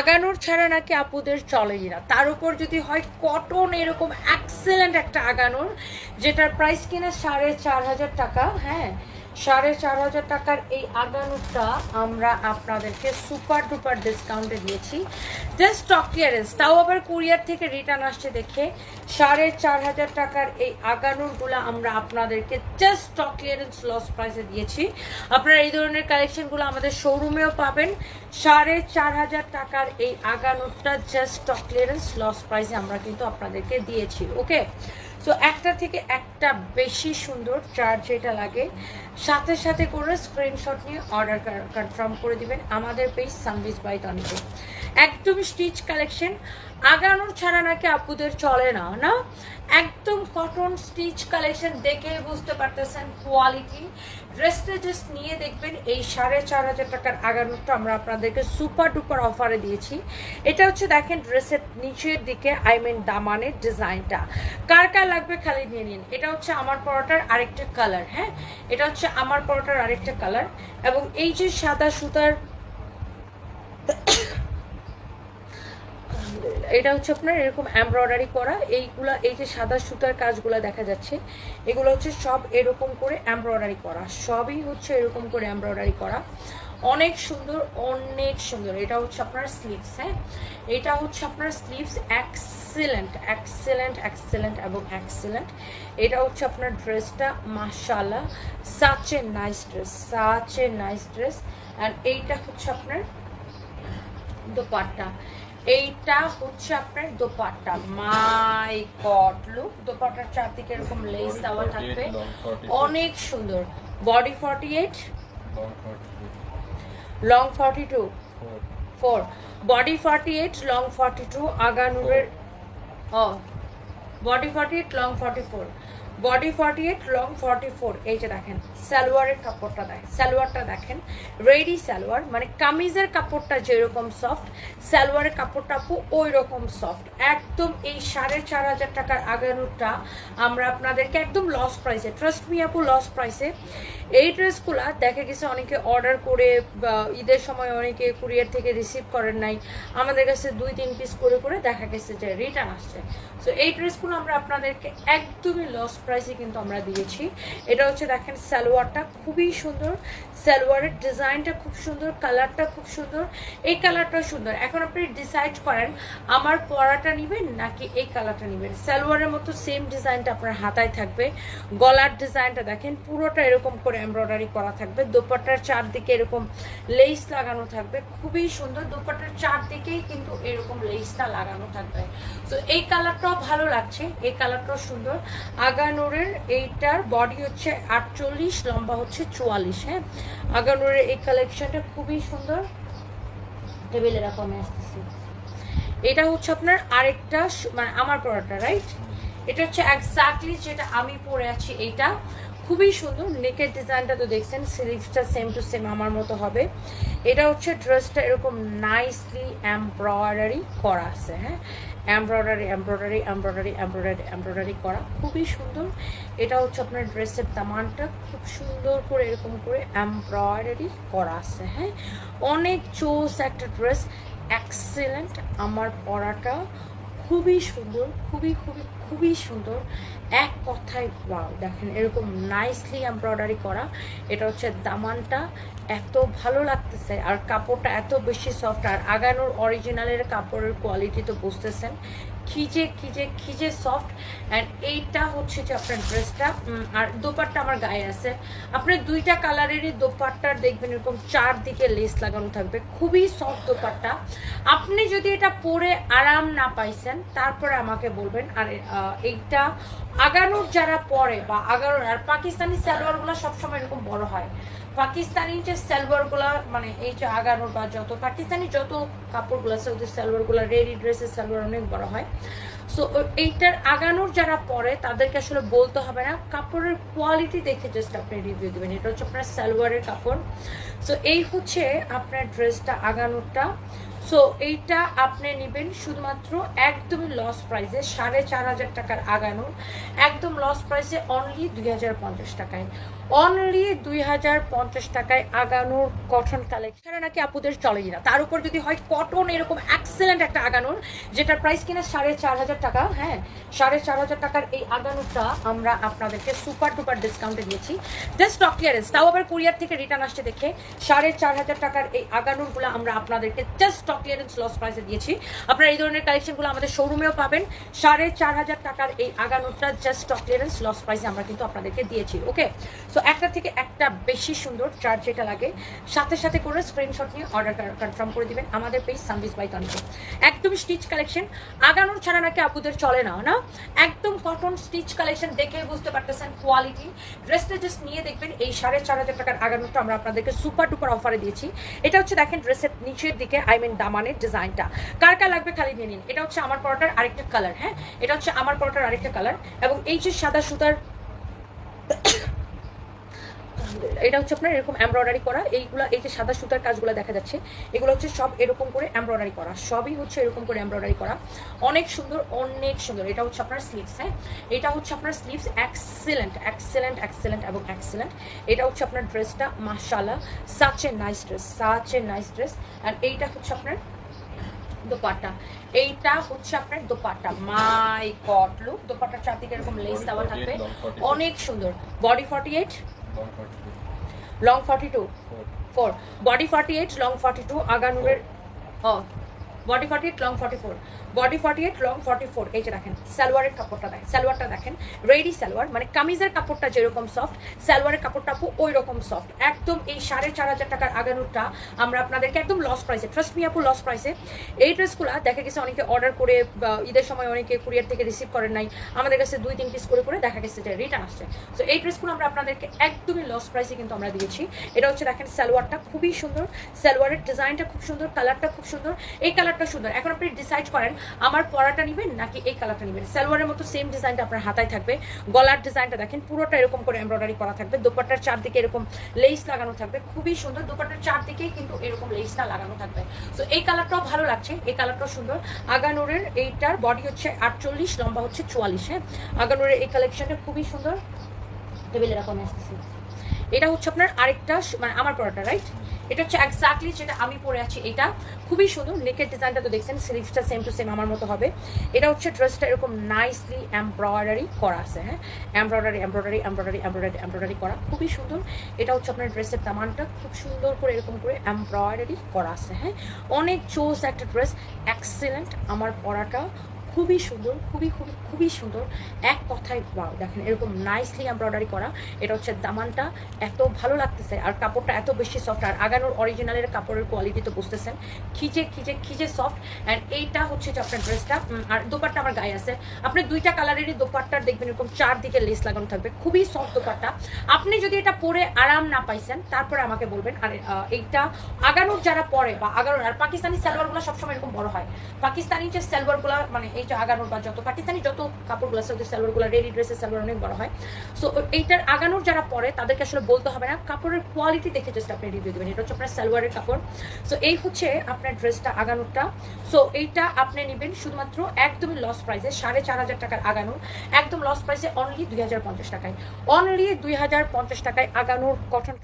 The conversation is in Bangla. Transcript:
আগানোর ছাড়া নাকি আপুদের চলেই না। তার উপর যদি হয় কটন এরকম এক্সেলেন্ট একটা আগানোর, যেটার প্রাইস কিনা সাড়ে চার হাজার টাকা হ্যাঁ সাড়ে চার হাজার টাকার এই আগানোরটা আমরা আপনাদেরকে সুপার ডুপার ডিসকাউন্টে দিয়েছি। জাস্ট টক ক্লিয়ারেন্স তাও আবার কুরিয়ার থেকে রিটার্ন আসছে দেখে। সাড়ে চার হাজার টাকার এই আগানোরগুলো আমরা আপনাদেরকে জাস্ট স্টক ক্লিয়ারেন্স লস প্রাইসে দিয়েছি। আপনারা এই ধরনের কালেকশনগুলো আমাদের শোরুমেও পাবেন। সাড়ে চার হাজার টাকার এই আগানোরটা জাস্ট স্টক ক্লিয়ারেন্স লস প্রাইসে আমরা কিন্তু আপনাদেরকে দিয়েছি ওকে সো একটা থেকে একটা বেশি সুন্দর চার্জ যেটা লাগে। সাথে সাথে করে স্ক্রিনশট নিয়ে অর্ডার কনফার্ম করে দিবেন আমাদের পেজ সানভিস বাই টনিকে একদম স্টিচ কালেকশন আগানোর ছাড়া নাকি আপুদের চলে না না? একদম কটন স্টিচ কালেকশন দেখে বুঝতে পারতেছেন কোয়ালিটি ড্রেসটা জাস্ট নিয়ে দেখবেন এই সাড়ে চার হাজার টাকার আগানোরটা আমরা আপনাদেরকে সুপার ডুপার অফারে দিয়েছি। এটা হচ্ছে দেখেন ড্রেসের নিচের দিকে আই মিন দামানের ডিজাইনটা কার কার লাগবে খালি নিয়ে নিন। এটা হচ্ছে আমার পরোটার আরেকটা কালার হ্যাঁ? এটা হচ্ছে আমার পরোটার আরেকটা কালার এবং এই যে সাদা সুতার এটা হচ্ছে আপনার এরকম এমব্রয়ডারি করা। এইগুলা, এই যে সাদা সুতার কাজগুলো দেখা যাচ্ছে, এগুলো হচ্ছে সব এরকম করে এমব্রয়ডারি করা। সবই হচ্ছে এরকম করে এমব্রয়ডারি করা। অনেক সুন্দর অনেক সুন্দর। এটা হচ্ছে আপনার স্লিভস হ্যাঁ? এটা হচ্ছে আপনার স্লিভস এক্সেলেন্ট এক্সেলেন্ট এক্সেলেন্ট এবং এক্সেলেন্ট এটা হচ্ছে আপনার ড্রেসটা মাশাল্লাহ such a nice dress such a nice dress and এইটা হচ্ছে আপনার দোপাট্টা। এইটা হচ্ছে আপনার দোপাট্টা। মাই কট লুক দোপাট্টার চারদিকে এরকম লেস দেওয়া থাকবে। অনেক সুন্দর। Body forty eight long forty two four body forty eight long forty two আগানুরের body forty eight long forty four body forty eight long forty four এই যে দেখেন, সালোয়ারের কাপড়টা দেখেন সালোয়ারটা দেখেন, রেডি সালোয়ার মানে কামিজের কাপড়টা যেরকম সফট সালোয়ারের কাপড়টা ওই রকম সফট একদম এই সাড়ে চার হাজার টাকার আগানুরটা আমরা আপনাদেরকে একদম লস প্রাইসে ট্রাস্ট মি আপু লস প্রাইসে এই ড্রেসগুলো দেখা গেছে অনেকে অর্ডার করে ঈদের সময় অনেকে কুরিয়ার থেকে রিসিভ করেন নাই। আমাদের কাছে দুই, তিন পিস করে করে দেখা গেছে যে রিটার্ন আসছে। সো এই ড্রেসগুলো আমরা আপনাদেরকে একদমই লস প্রাইসে কিন্তু আমরা দিয়েছি। এটা হচ্ছে দেখেন সালোয়ারটা খুবই সুন্দর। সালোয়ারের ডিজাইনটা খুব সুন্দর, কালারটা খুব সুন্দর। এই কালারটা সুন্দর। এখন আপনি ডিসাইড করেন, আমার পরাটা নেবেন নাকি এই কালারটা নেবেন? সালোয়ারের মতো সেম ডিজাইনটা আপনার হাতায় থাকবে। গলার ডিজাইনটা দেখেন, পুরোটা এরকম করে এমব্রয়ডারি করা থাকবে। দোপাট্টার চারদিকে এরকম লেস লাগানো থাকবে। খুবই সুন্দর। দোপাট্টার চারদিকেই কিন্তু এরকম লেসটা লাগানো থাকবে। তো এই কালারটাও ভালো লাগছে। এই কালারটাও সুন্দর। আগানোরের এইটার বডি হচ্ছে আটচল্লিশ, লম্বা হচ্ছে চুয়াল্লিশ হ্যাঁ? আগানোরের এই কালেকশনটা খুবই সুন্দর। টেবিলে রাখো, আমি আসতেছি। এটা হচ্ছে আপনার আরেকটা মানে আমার পড়াটা রাইট এটা হচ্ছে এক্স্যাক্টলি যেটা আমি পরে আছি, এইটা। খুবই সুন্দর নেকের ডিজাইনটা তো দেখছেন স্লিভসটা সেম টু সেম আমার মতো হবে। এটা হচ্ছে ড্রেসটা এরকম নাইসলি এমব্রয়ডারি করা আছে হ্যাঁ? Embroidery embroidery embroidery embroidery embroidery করা। খুবই সুন্দর। এটা হচ্ছে আপনার ড্রেসের দামানটা খুব সুন্দর করে এরকম করে এমব্রয়ডারি করা আছে হ্যাঁ? অনেক চোস একটা ড্রেস এক্সেলেন্ট আমার পরাটা। খুবই সুন্দর, খুবই খুবই খুবই সুন্দর। এক কথায় ওয়াও দেখেন এরকম নাইসলি এমব্রয়ডারি করা। এটা হচ্ছে দামানটা। এত ভালো লাগতেছে। আর কাপড়টা এত বেশি সফট আর আগানোর অরিজিনালের কাপড়ের কোয়ালিটি তো বুঝতেছেন। খিজে খিজে খিজে সফট অ্যান্ড এইটা হচ্ছে যে আপনার ড্রেসটা আর দোপাট্টা আমার গায়ে আছে। আপনার দুইটা কালারেরই দোপাট্টার দেখবেন এরকম চারদিকে লেস লাগানো থাকবে। খুবই সফট দোপাট্টা। আপনি যদি এটা পরে আরাম না পাইছেন, তারপরে আমাকে বলবেন। আর এইটা আগানোর যারা পরে বা আগানোর, আর পাকিস্তানি সালোয়ারগুলো সবসময় এরকম বড় হয়। পাকিস্তানি যে সালোয়ারগুলো মানে এই যে আগানোর বা যত, পাকিস্তানি যত কাপড়গুলো আছে, ওদের সালোয়ারগুলো রেডি ড্রেসের সালোয়ার অনেক বড় হয়। সো এইটার আগানোর যারা পরে, তাদেরকে আসলে বলতে হবে না। কাপড়ের কোয়ালিটি দেখে জাস্ট আপনি রিভিউ দেবেন। এটা হচ্ছে আপনার সালোয়ারের কাপড়। সো এই হচ্ছে আপনার ড্রেসটা আগানোরটা। সো এইটা আপনি নেবেন শুধুমাত্র একদমই লস প্রাইসে সাড়ে চার হাজার টাকার আগানো, একদম লস প্রাইসে অনলি দুই হাজার পঞ্চাশ টাকায়। অনলি দুই হাজার পঞ্চাশ টাকায় আগানোর কটন কালেকশন নাকি আপুদের চলেই না। তার উপর যদি হয় কটন এরকম এক্সেলেন্ট একটা আগানোর, যেটার প্রাইস কিনা সাড়ে চার হাজার টাকা হ্যাঁ সাড়ে চার হাজার টাকার এই আগানোরটা আমরা আপনাদেরকে সুপার টুপার ডিসকাউন্টে দিয়েছি। জাস্ট স্টক ক্লিয়ারেন্স তাও আবার কুরিয়ার থেকে রিটার্ন আসছে দেখে, সাড়ে চার হাজার টাকার এই আগানোরগুলো আমরা আপনাদেরকে জাস্ট স্টক ক্লিয়ারেন্স লস প্রাইসে দিয়েছি। আপনারা এই ধরনের কালেকশনগুলো আমাদের শোরুমেও পাবেন। সাড়ে চার হাজার টাকার এই আগানোরটা জাস্ট স্টক ক্লিয়ারেন্স লস প্রাইসে আমরা কিন্তু আপনাদেরকে দিয়েছি ওকে সো একটা থেকে একটা বেশি সুন্দর চার্জ যেটা লাগে। সাথে সাথে করে স্ক্রিনশট নিয়ে অর্ডার কনফার্ম করে দিবেন আমাদের পেজ সানভিস বাই তনিকে একদম স্টিচ কালেকশন আগানোর ছাড়া নাকি আপুদের চলে না না? একদম কটন স্টিচ কালেকশন দেখে বুঝতে পারতেছেন কোয়ালিটি ড্রেসটা জাস্ট নিয়ে দেখবেন, এই সাড়ে চার হাজার টাকার আগানোরটা আমরা আপনাদেরকে সুপার টুপার অফারে দিয়েছি। এটা হচ্ছে দেখেন ড্রেসের নিচের দিকে আই মিন দামানের ডিজাইনটা। কার কার লাগবে খালি নিয়ে নিন। এটা হচ্ছে আমার পরোটার আরেকটা কালার হ্যাঁ? এটা হচ্ছে আমার পরোটার আরেকটা কালার এবং এই যে সাদা সুতার এটা হচ্ছে আপনার এরকম এমব্রয়ডারি করা। এইগুলো এই যে সাদা সুতার কাজগুলো দেখা যাচ্ছে এগুলো হচ্ছে সব এরকম করে এমব্রয়ডারি করা। সবই হচ্ছে এরকম করে এমব্রয়ডারি করা। অনেক সুন্দর অনেক সুন্দর। এটা হচ্ছে আপনার স্লিভস হ্যাঁ? এটা হচ্ছে আপনার স্লিভস এক্সেলেন্ট এক্সেলেন্ট এক্সেলেন্ট এবং এক্সেলেন্ট এটা হচ্ছে আপনার ড্রেসটা মাশালা such a nice dress such a nice dress আর এইটা হচ্ছে আপনার দোপাট্টা। এইটা হচ্ছে আপনার দোপাট্টা। মাই গড লুক দোপাট্টার চারদিকে এরকম লেস দেওয়া থাকবে। অনেক সুন্দর। Body forty eight long forty two four body forty eight long forty two আগানুরের body forty eight long forty four body forty eight long forty four এই যে দেখেন, সালোয়ারের কাপড়টা দেখেন, সালোয়ারটা দেখেন, রেডি সালোয়ার মানে কামিজের কাপড়টা যেরকম সফট সালোয়ারের কাপড়টা ওই রকম সফট একদম এই সাড়ে চার হাজার টাকার আগানুরটা আমরা আপনাদেরকে একদম লস প্রাইসে ট্রাস্ট মি আপু লস প্রাইসে এই ড্রেসগুলো দেখা গেছে অনেকে অর্ডার করে ঈদের সময় অনেকে কুরিয়ার থেকে রিসিভ করেন নাই। আমাদের কাছে দুই, তিন পিস করে করে দেখা গেছে যে রিটার্ন আসছে। তো এই ড্রেসগুলো আমরা আপনাদেরকে একদমই লস প্রাইসে কিন্তু আমরা দিয়েছি। এটা হচ্ছে দেখেন, সালোয়ারটা খুবই সুন্দর, সালোয়ারের ডিজাইনটা খুব সুন্দর কালারটা খুব সুন্দর। এই কালারটা সুন্দর। এখন আপনি ডিসাইড করেন আমার পরাটা নেবেন নাকি এই কালারটা নেবেন? সালোয়ারের মতো সেম ডিজাইনটা আপনার হাতায় থাকবে। গলার ডিজাইনটা দেখেন, পুরোটা এরকম করে এমব্রয়ডারি করা থাকবে। দোপাট্টার চারদিকে এরকম লেস লাগানো থাকবে। খুবই সুন্দর। দোপাট্টার চারদিকেই কিন্তু এরকম লেসটা লাগানো থাকবে। তো এই কালারটাও ভালো লাগছে। এই কালারটাও সুন্দর। আগানোরের এইটার বডি হচ্ছে আটচল্লিশ, লম্বা হচ্ছে চুয়াল্লিশ হ্যাঁ? আগানুরের এই কালেকশনটা খুবই সুন্দর। টেবিলে রাখো আসতেছি। এটা হচ্ছে আপনার আরেকটা স- মানে আমার পরাটা রাইট এটা হচ্ছে এক্স্যাক্টলি যেটা আমি পরে আছি, এটা খুবই সুন্দর নেকের ডিজাইনটা তো দেখছেন স্লিভসটা সেম টু সেম আমার মতো হবে। এটা হচ্ছে ড্রেসটা এরকম নাইসলি এমব্রয়ডারি করা আছে হ্যাঁ? Embroidery embroidery embroidery embroidery embroidery করা, খুবই সুন্দর। এটা হচ্ছে আপনার ড্রেসের দামানটা খুব সুন্দর করে এরকম করে এমব্রয়ডারি করা আছে হ্যাঁ? অনেক চোস একটা ড্রেস এক্সেলেন্ট আমার পরাটা খুবই সুন্দর, খুবই খুবই খুবই সুন্দর। এক কথায় ওয়াও দেখেন এরকম নাইসলি এমব্রয়ডারি করা। এটা হচ্ছে দামানটা। এত ভালো লাগতেছে। আর কাপড়টা এত বেশি সফট আর আগানোর অরিজিনালের কাপড়ের কোয়ালিটি তো বুঝতেছেন। খিচে খিচে খিচে সফট অ্যান্ড এইটা হচ্ছে যে আপনার ড্রেসটা আর দোপাট্টা আমার গায়ে আছে। আপনি দুইটা কালারেরই দোপাট্টার দেখবেন এরকম চারদিকে লেস লাগানো থাকবে। খুবই সফট দোপাট্টা। আপনি যদি এটা পরে আরাম না পাইছেন, তারপরে আমাকে বলবেন। আর এইটা আগানোর যারা পরে বা আগানোর, আর পাকিস্তানি সালোয়ারগুলো সবসময় এরকম বড় হয়। পাকিস্তানি যে সালোয়ারগুলো মানে এই যে আগানোর বা যত পাকিস্তানি যত কাপড়গুলো আছে, ওদের সালোয়ারগুলো, রেডি ড্রেসের সালোয়ার অনেক বড় হয়। সো এইটার আগানোর যারা পরে, তাদেরকে আসলে বলতে হবে না, কাপড়ের কোয়ালিটি দেখে জাস্ট আপনি রিভিউ দেবেন। এটা হচ্ছে আপনার সালোয়ারের কাপড়। সো এই হচ্ছে আপনার ড্রেসটা আগানোরটা। সো এইটা আপনি নেবেন শুধুমাত্র একদমই লস প্রাইসে সাড়ে চার হাজার টাকার আগানোর একদম লস প্রাইসে অনলি দুই হাজার পঞ্চাশ টাকায়। অনলি দুই হাজার পঞ্চাশ টাকায় আগানোর কটন